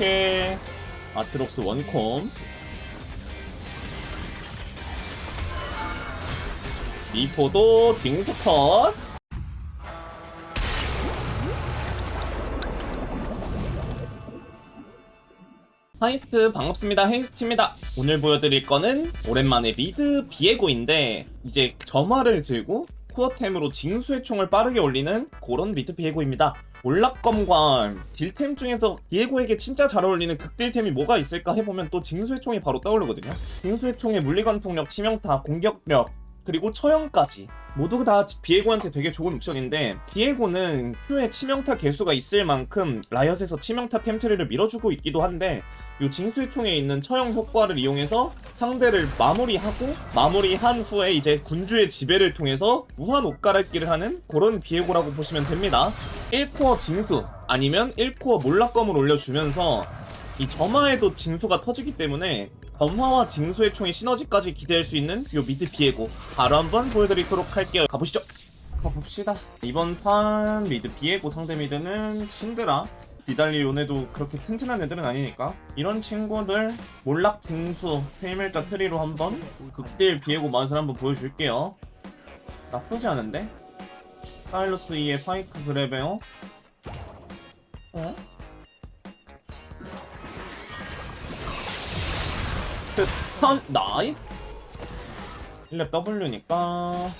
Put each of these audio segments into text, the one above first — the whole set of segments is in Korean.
이렇게 아트록스 원콤. 미포도 딩크 컷. 하이스트 반갑습니다. 헤이스트입니다. 오늘 보여드릴 거는 오랜만에 미드 비에고인데 이제 점화를 들고 코어템으로 징수의 총을 빠르게 올리는 그런 미드 비에고입니다 올락검과 딜템 중에서 비에고에게 진짜 잘 어울리는 극딜템이 뭐가 있을까 해보면 또 징수의 총이 바로 떠오르거든요. 징수의 총의 물리관통력, 치명타, 공격력 그리고 처형까지. 모두 다 비에고한테 되게 좋은 옵션인데 비에고는 Q의 치명타 개수가 있을 만큼 라이엇에서 치명타 템트리를 밀어주고 있기도 한데 요 징수의 총에 있는 처형 효과를 이용해서 상대를 마무리하고 마무리한 후에 이제 군주의 지배를 통해서 무한 옷 갈아입기를 하는 그런 비에고라고 보시면 됩니다. 1코어 징수 아니면 1코어 몰락검을 올려주면서 이 점화에도 징수가 터지기 때문에 점화와 징수의 총의 시너지까지 기대할 수 있는 요 미드 비에고. 바로 한번 보여드리도록 할게요. 가보시죠 가봅시다. 이번 판 미드 비에고 상대 미드는 신드라 니달리 요네도 그렇게 튼튼한 애들은 아니니까 이런 친구들 몰락 징수 페이멜타 트리로 한번 극딜 비에고 맛을 한번 보여줄게요. 나쁘지 않은데? 사일러스 2의 파이크 그레베어 어? 턴 나이스! 1렙 W니까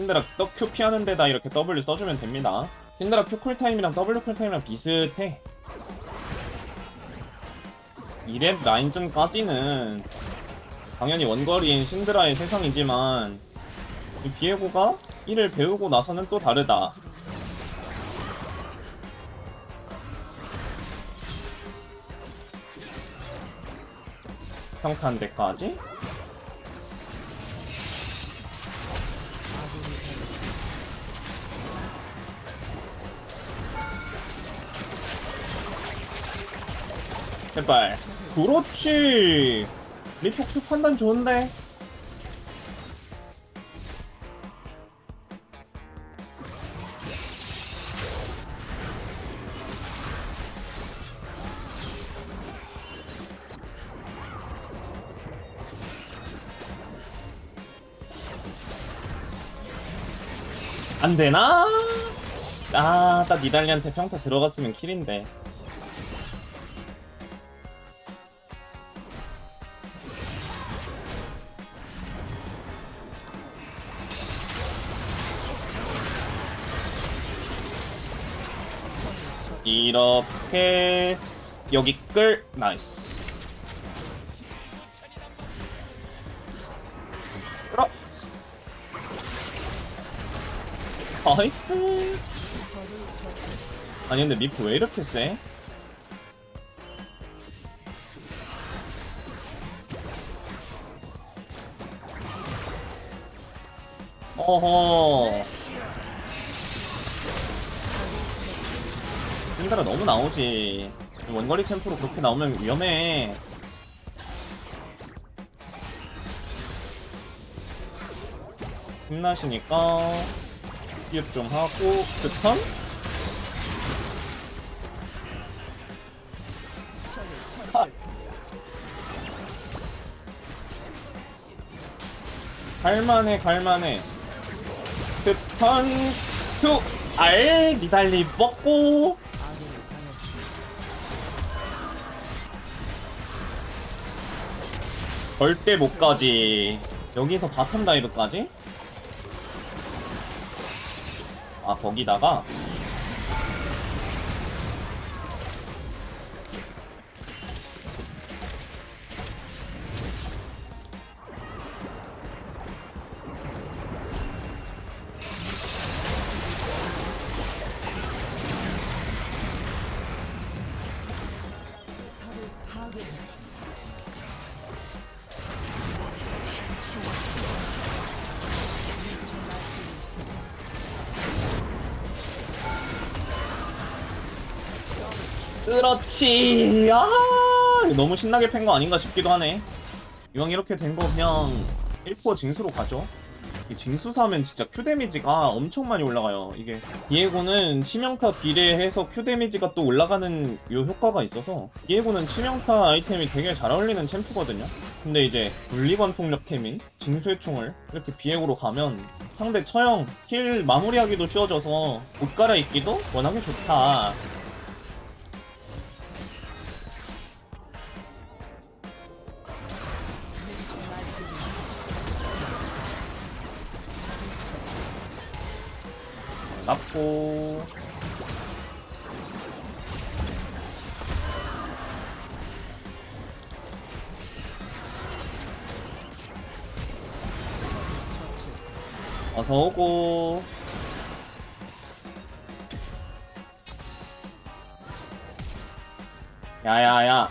신드라 떡 Q 피하는 데다 이렇게 W 써주면 됩니다. 신드라 Q 쿨타임이랑 W 쿨타임이랑 비슷해. 2렙 라인전까지는 당연히 원거리인 신드라의 세상이지만 이 비에고가 1을 배우고 나서는 또 다르다. 평탄 데까지 제발 그렇지 리포크 판단 좋은데 안 되나? 아, 딱 니달리한테 평타 들어갔으면 킬인데. 이렇게 여기 끌 나이스. 끌어. 나이스. 아니 근데 미프 왜 이렇게 세? 어허. 힘들어 너무 나오지. 원거리 챔프로 그렇게 나오면 위험해. 힘나시니까 피업 좀 하고 스턴? 갈만해 갈만해 스턴 큐! 알 니달리 먹고 절대 못 가지 여기서 바텀 다이브까지? 아 거기다가 그렇지. 아, 너무 신나게 팬 거 아닌가 싶기도 하네. 이왕 이렇게 된 거 그냥 1포 징수로 가죠. 이 징수 사면 진짜 Q 데미지가 엄청 많이 올라가요. 이게 디에고는 치명타 비례해서 Q 데미지가 또 올라가는 요 효과가 있어서 디에고는 치명타 아이템이 되게 잘 어울리는 챔프거든요. 근데 이제 물리관 폭력템인 징수의 총을 이렇게 비에고로 가면 상대 처형 힐 마무리하기도 쉬워져서 옷 갈아입기도 워낙에 좋다. 맞고. 어서 오고. 야야야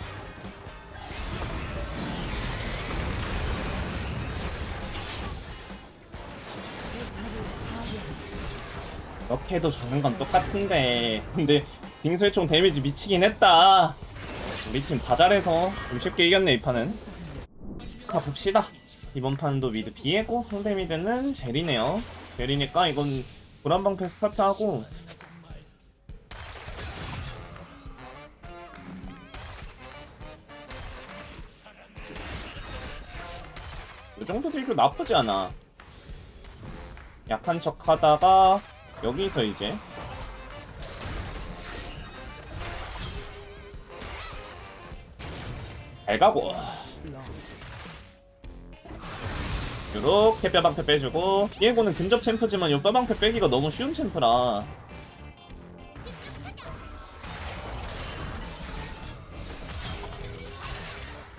이렇게 해도 죽는 건 똑같은데. 근데 빙수의 총 데미지 미치긴 했다. 우리 팀 다 잘해서 좀 쉽게 이겼네 이 판은. 가 봅시다. 이번 판도 미드 비에고 상대 미드는 제리네요. 제리니까 이건 불안방패 스타트하고. 이 정도 딜교 나쁘지 않아. 약한 척 하다가 여기서 이제. 잘 가고. 요렇게 뼈방패 빼주고. 디에고는 근접 챔프지만 요 뼈방패 빼기가 너무 쉬운 챔프라.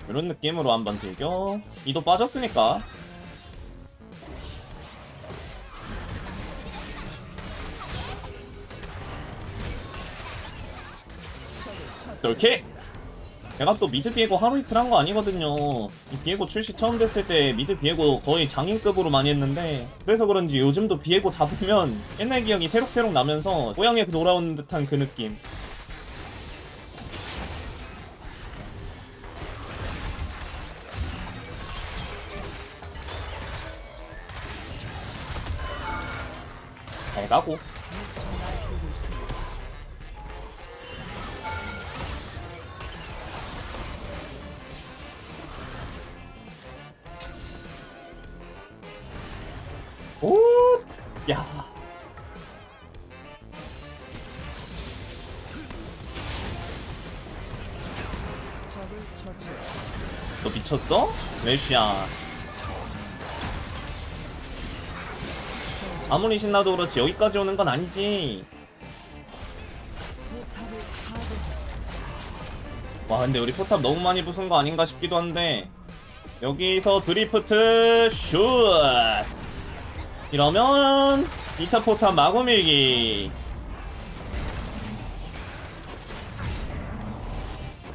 이런 느낌으로 한번 들겨. 이도 빠졌으니까 이렇게 내가 또 미드 비에고 하루 이틀 한 거 아니거든요. 이 비에고 출시 처음 됐을 때 미드 비에고 거의 장인급으로 많이 했는데 그래서 그런지 요즘도 비에고 잡으면 옛날 기억이 새록새록 나면서 고향에 돌아오는 듯한 그 느낌. 잘 가고. 미쳤어? 메시야. 아무리 신나도 그렇지 여기까지 오는 건 아니지. 와 근데 우리 포탑 너무 많이 부순 거 아닌가 싶기도 한데 여기서 드리프트 슛 이러면 2차 포탑 마구 밀기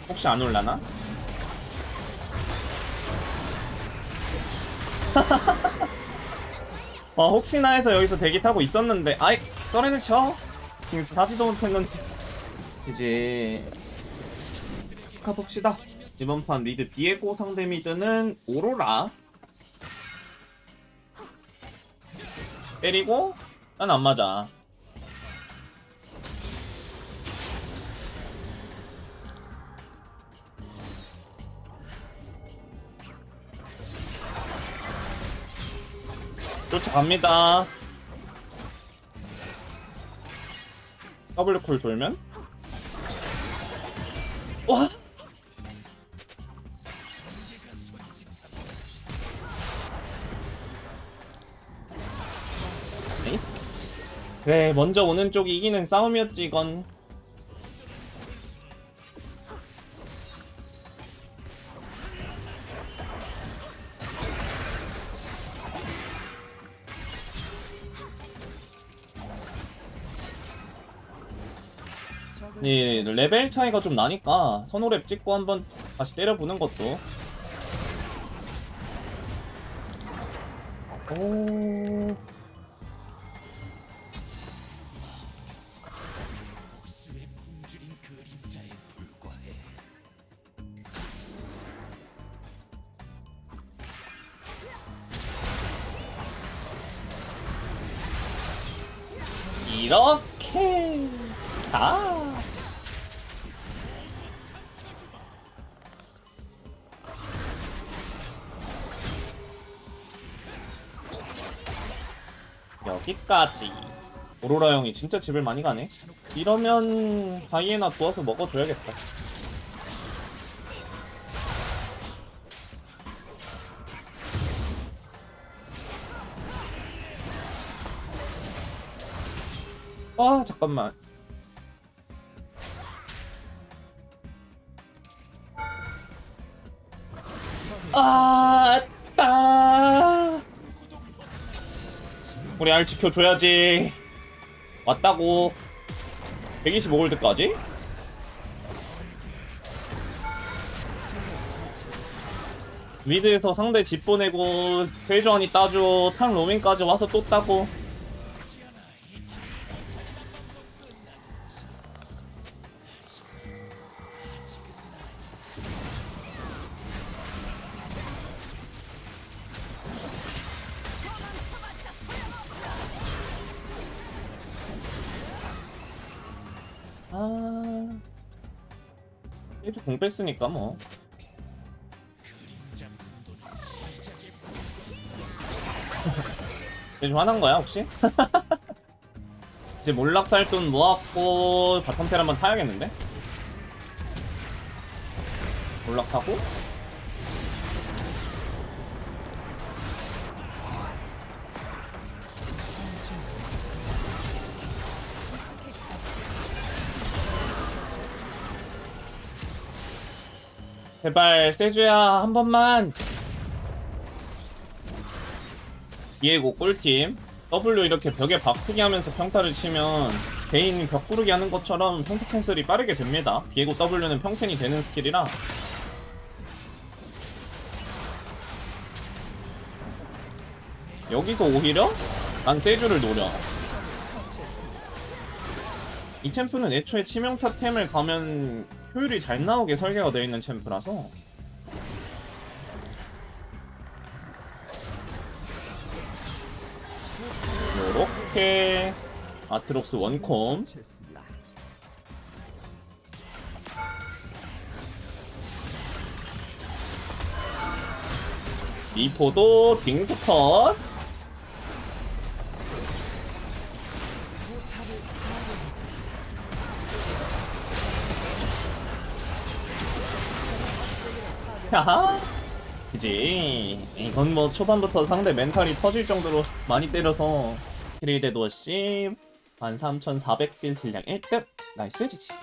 혹시 안 올라나? 어 혹시나 해서 여기서 대기 타고 있었는데. 아이 썰에는 쳐. 징수 사지도 못했는데. 이제 가봅시다. 이번 판 미드 비에고 상대 미드는 오로라. 때리고 난 안 맞아. 쫓아갑니다. 더블 콜 돌면 와 나이스. 그래 먼저 오는 쪽이 이기는 싸움이었지 이건. 레벨 차이가 좀 나니까 선호랩 찍고 한번 다시 때려보는 것도. 오 이렇게. 아 여기까지. 오로라 형이 진짜 집을 많이 가네? 이러면 바이에나 도와서 먹어줘야겠다. 아 잠깐만 우리 알 지켜줘야지. 왔다고. 125골드까지? 미드에서 상대 집 보내고 세주안이 따줘 탕 로밍까지 와서 또 따고 아 일주 공 뺐으니까 뭐 좀 화난 거야 혹시? 이제 몰락살 돈 모았고 바텀텔 한번 타야겠는데? 몰락 사고 제발 세주야 한 번만. 디에고 꿀팀. W 이렇게 벽에 바꾸기 하면서 평타를 치면 개인 벽 구르기 하는 것처럼 평타 캔슬이 빠르게 됩니다. 디에고 W는 평캔이 되는 스킬이라. 여기서 오히려 난 세주를 노려. 이 챔프는 애초에 치명타 템을 가면 효율이 잘 나오게 설계가 되어 있는 챔프라서. 요렇게 아트록스 원콤. 미포도 딩부컷 하하 그지 이건 뭐 초반부터 상대 멘탈이 터질 정도로 많이 때려서 도시 13,400딜 딜량 1등. 나이스 지지